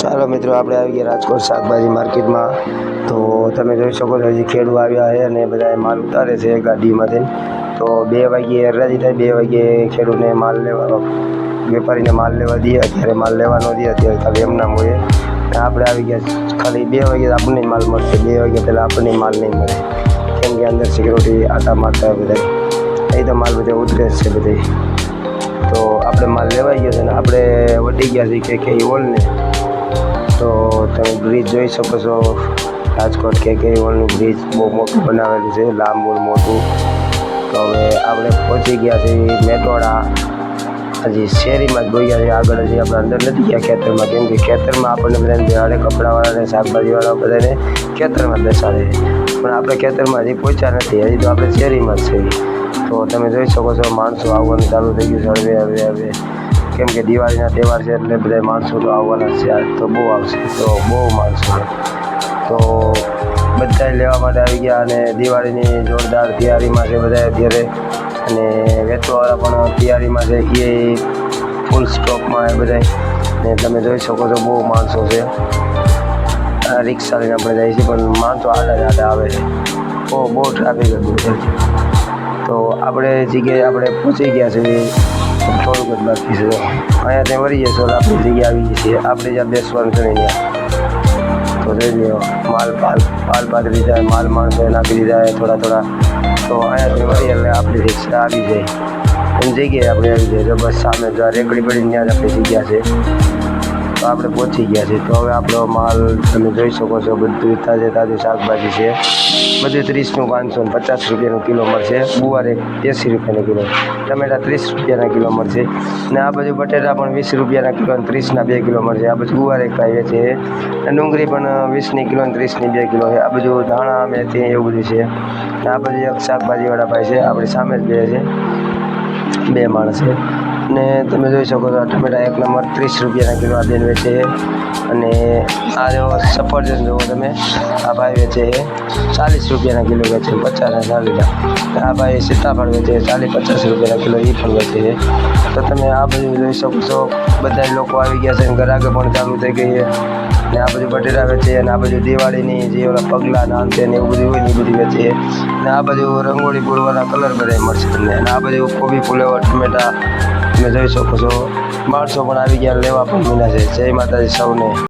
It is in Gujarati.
ચાલો મિત્રો, આપણે આવી ગયા રાજકોટ શાકભાજી માર્કેટમાં. તો તમે જોઈ શકો છો, હજી ખેડૂત આવ્યા છે અને બધા માલ ઉતારે છે ગાડીમાંથી. તો બે વાગ્યે હરાજી થાય, બે વાગ્યે ખેડૂતને માલ લેવાનો, વેપારીને માલ લેવા દઈએ. અત્યારે માલ લેવાનો દઈએ અત્યારે ખાલી એમના હોય આપણે આવી ગયા ખાલી બે વાગ્યે આપણને માલ મળશે. બે વાગ્યા પહેલાં આપણને માલ નહીં મળે. કેમ કે અંદર સિક્યુરિટી આટા મારતા બધા. એ તો માલ બધે ઉતરે છે બધે. તો આપણે માલ લેવાઈ ગયો છે ને, આપણે વટી ગયા છીએ કે કે ઓલને. તો તમે બ્રિજ જોઈ શકો છો. રાજકોટ કે કે બ્રિજ બહુ મોટું બનાવેલું છે લાંબુ મોટું. તો હવે આપણે પહોંચી ગયા છીએ મેટોડા હજી શેરીમાં જ ગયા છે આગળ હજી આપણે અંદર નથી ગયા ખેતરમાં, કેમ કે ખેતરમાં આપણને બધાને બેહાડે કપડાવાળાને, શાકભાજીવાળા બધાને ખેતરમાં બેસાડે પણ આપણે ખેતરમાં હજી પહોંચ્યા નથી, હજી તો આપણે શેરીમાં જ છે તો તમે જોઈ શકો છો, માણસો આવવાનું ચાલુ થઈ ગયું છે, હવે હવે હવે. કેમ કે દિવાળીના તહેવાર છે એટલે બધા માણસો તો આવવાના છે. તો બહુ આવશે. તો બહુ માણસો તો બધા લેવા માટે આવી ગયા અને દિવાળીની જોરદાર તૈયારીમાં છે બધા અત્યારે. અને વેચવાવાળા પણ તૈયારીમાં છે. એ ફૂલ સ્ટોકમાં એ બધા ને તમે જોઈ શકો છો બહુ માણસો છે. રિક્ષા લઈને આપણે જઈએ છીએ પણ માણસો આડા આડા આવે છે. બહુ બહુ ટ્રાફિક હતું તો આપણે જગ્યાએ આપણે પહોંચી ગયા છીએ. થોડુંક જ બાકી છે. અહીંયા ત્યાં વળી જશો એટલે આપણી જગ્યા આવી છીએ આપણે જ્યાં બેસવાનું છે અહીંયા. તો જઈ લો માલ પાલ પાલ પાડી લીધા માલ માણસો નાખી દીધા છે થોડા થોડા. તો અહીંયાથી વળી એટલે આપણી રિક્ષા આવી જાય. એમ જગ્યાએ આપણે આવી જાય. તો બસ સામે રેકડી પડીને ત્યાં જ આપણી જગ્યા છે. તો આપણે પહોંચી ગયા છીએ. તો હવે આપણો માલ તમે જોઈ શકો છો, બધું તાજે તાજું શાકભાજી છે. બધું ત્રીસનું, પાંચસો ને પચાસ રૂપિયાનું કિલો મળશે. ગુવાર એક એંસી રૂપિયાનો કિલો, ટમેટા ત્રીસ રૂપિયાના કિલો મળશે. ને આ બાજુ બટેટા પણ વીસ રૂપિયાના કિલો અને ત્રીસના બે કિલો મળશે. આ બાજુ ગુવાર એક કાંઈ છે. અને ડુંગળી પણ વીસની કિલો અને ત્રીસની બે કિલો છે. આ બાજુ ધાણા, મેથી એવું બધું છે. ને આ બાજુ એક શાકભાજીવાળા ભાઈ છે. આપણી સામે જ બે છે. બે માણસ ને તમે જોઈ શકો છો ટમેટા એક નંબર ત્રીસ રૂપિયાના કિલો આ બેન વેચે અને આ જો સફરજન જુઓ તમે. આ ભાઈ વેચે છે ચાલીસ રૂપિયાના કિલો વેચે પચાસના ચાલીસના આ ભાઈ સીતાફળ વેચે ચાલીસ પચાસ રૂપિયાના કિલો એ પણ વેચે છે. તો તમે આ બધું જોઈ શકો છો. બધા લોકો આવી ગયા છે અને આગળ પણ ચાલુ થઈ ગઈ છે. ને આ બધું બટેટા વેચે અને આ બધું દિવાળીની જે ઓલા પગલા ના છે ને એવું બધું હોય ને એ બધું વેચે ને આ બધું રંગોળી પૂરવાના કલર બધા મળશે તમને. અને આ બધું કોબી ફુલેવર, ટમેટા તમે જોઈ શકો છો. માણસો પણ આવી ગયા લેવા પણ મીના છે. જય માતાજી સૌને. Amen.